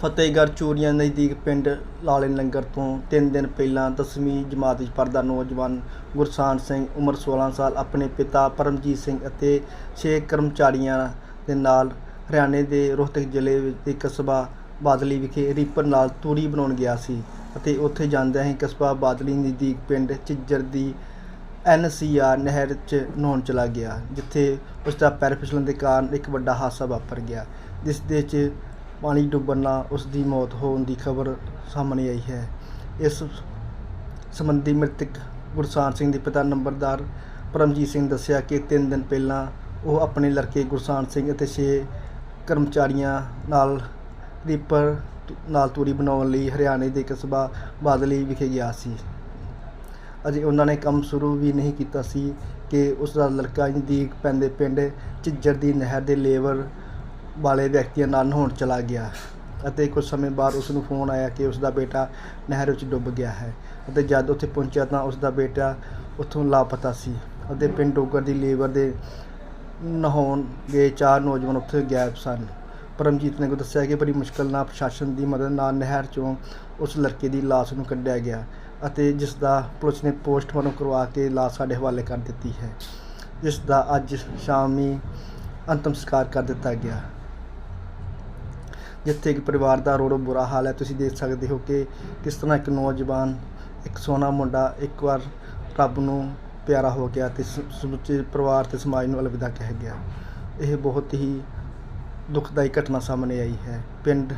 ਫਤਿਹਗੜ੍ਹ ਚੂਰੀਆਂ ਨਜ਼ਦੀਕ ਪਿੰਡ ਲਾਲੇ ਲੰਗਰ ਤੋਂ ਤਿੰਨ ਦਿਨ ਪਹਿਲਾਂ ਦਸਵੀਂ ਜਮਾਤ ਵਿੱਚ ਪੜ੍ਹਦਾ ਨੌਜਵਾਨ ਗੁਰਸਾਨ ਸਿੰਘ ਉਮਰ 16 ਸਾਲ ਆਪਣੇ ਪਿਤਾ ਪਰਮਜੀਤ ਸਿੰਘ ਅਤੇ ਛੇ ਕਰਮਚਾਰੀਆਂ ਦੇ ਨਾਲ ਹਰਿਆਣੇ ਦੇ ਰੋਹਤਕ ਜ਼ਿਲ੍ਹੇ ਵਿੱਚ ਦੇ ਕਸਬਾ ਬਾਦਲੀ ਵਿਖੇ ਰੀਪਰ ਨਾਲ ਤੂੜੀ ਬਣਾਉਣ ਗਿਆ ਸੀ ਅਤੇ ਉੱਥੇ ਜਾਂਦਿਆਂ ਹੀ ਕਸਬਾ ਬਾਦਲੀ ਨਜ਼ਦੀਕ ਪਿੰਡ ਝਿੱਜਰ ਦੀ ਐਨਸੀਆਰ ਨਹਿਰ 'ਚ ਨਹਾਉਣ ਚਲਾ ਗਿਆ, ਜਿੱਥੇ ਉਸ ਦਾ ਪੈਰ ਫਿਸਲਣ ਦੇ ਕਾਰਨ ਇੱਕ ਵੱਡਾ ਹਾਦਸਾ ਵਾਪਰ ਗਿਆ, ਜਿਸ ਦੇ 'ਚ ਪਾਣੀ ਡੁੱਬਣ ਨਾਲ ਉਸ ਦੀ ਮੌਤ ਹੋਣ ਦੀ ਖਬਰ ਸਾਹਮਣੇ ਆਈ ਹੈ। ਇਸ ਸੰਬੰਧੀ ਮ੍ਰਿਤਕ ਗੁਰਸਾਨ ਸਿੰਘ ਦੇ ਪਿਤਾ ਨੰਬਰਦਾਰ ਪਰਮਜੀਤ ਸਿੰਘ ਦੱਸਿਆ ਕਿ ਤਿੰਨ ਦਿਨ ਪਹਿਲਾਂ ਉਹ ਆਪਣੇ ਲੜਕੇ ਗੁਰਸਾਨ ਸਿੰਘ ਅਤੇ ਛੇ ਕਰਮਚਾਰੀਆਂ ਨਾਲ ਰੀਪਰ ਨਾਲ ਤੂੜੀ ਬਣਾਉਣ ਲਈ ਹਰਿਆਣੇ ਦੇ ਕਸਬਾ ਬਾਦਲੀ ਵਿਖੇ ਗਿਆ ਸੀ। ਅਜੇ ਉਹਨਾਂ ਨੇ ਕੰਮ ਸ਼ੁਰੂ ਵੀ ਨਹੀਂ ਕੀਤਾ ਸੀ ਕਿ ਉਸ ਦਾ ਲੜਕਾ ਨਜ਼ਦੀਕ ਪੈਂਦੇ ਪਿੰਡ ਝਿੱਜਰ ਦੀ ਨਹਿਰ ਦੇ ਲੇਬਰ ਵਾਲੇ ਵਿਅਕਤੀਆਂ ਨਾਲ ਨਹਾਉਣ ਚਲਾ ਗਿਆ ਅਤੇ ਕੁਝ ਸਮੇਂ ਬਾਅਦ ਉਸ ਨੂੰ ਫੋਨ ਆਇਆ ਕਿ ਉਸ ਦਾ ਬੇਟਾ ਨਹਿਰ ਵਿੱਚ ਡੁੱਬ ਗਿਆ ਹੈ ਅਤੇ ਜਦ ਉੱਥੇ ਪਹੁੰਚਿਆ ਤਾਂ ਉਸ ਦਾ ਬੇਟਾ ਉੱਥੋਂ ਲਾਪਤਾ ਸੀ ਅਤੇ ਪਿੰਡ ਡੋਗਰ ਦੀ ਲੇਬਰ ਦੇ ਨਹਾਉਣ ਗਏ ਚਾਰ ਨੌਜਵਾਨ ਉੱਥੇ ਗਾਇਬ ਸਨ। ਪਰਮਜੀਤ ਨੇ ਕੋ ਦੱਸਿਆ ਕਿ ਬੜੀ ਮੁਸ਼ਕਲ ਨਾਲ ਪ੍ਰਸ਼ਾਸਨ ਦੀ ਮਦਦ ਨਾਲ ਨਹਿਰ ਚੋਂ ਉਸ ਲੜਕੇ ਦੀ ਲਾਸ਼ ਨੂੰ ਕੱਢਿਆ ਗਿਆ ਅਤੇ ਜਿਸ ਦਾ ਪੁਲਿਸ ਨੇ ਪੋਸਟਮਾਰਟਮ ਕਰਵਾ ਕੇ ਲਾਸ਼ ਸਾਡੇ ਹਵਾਲੇ ਕਰ ਦਿੱਤੀ ਹੈ। ਜਿਸ ਦਾ ਅੱਜ ਸ਼ਾਮੀ ਅੰਤਮ ਸੰਸਕਾਰ ਕਰ ਦਿੱਤਾ ਗਿਆ। ਜਿੱਥੇ ਕਿ ਪਰਿਵਾਰ ਦਾ ਰੋੜੋ ਬੁਰਾ ਹਾਲ ਹੈ, ਤੁਸੀਂ ਦੇਖ ਸਕਦੇ ਹੋ ਕਿ ਕਿਸ ਤਰ੍ਹਾਂ ਇੱਕ ਨੌਜਵਾਨ, ਇੱਕ ਸੋਹਣਾ ਮੁੰਡਾ ਇੱਕ ਵਾਰ ਰੱਬ ਨੂੰ ਪਿਆਰਾ ਹੋ ਗਿਆ ਤੇ ਸਮੁੱਚੇ ਪਰਿਵਾਰ ਤੇ ਸਮਾਜ ਨੂੰ ਅਲਵਿਦਾ ਕਹਿ ਗਿਆ। ਇਹ ਬਹੁਤ ਹੀ ਦੁਖਦਾਈ ਘਟਨਾ ਸਾਹਮਣੇ ਆਈ ਹੈ। ਪਿੰਡ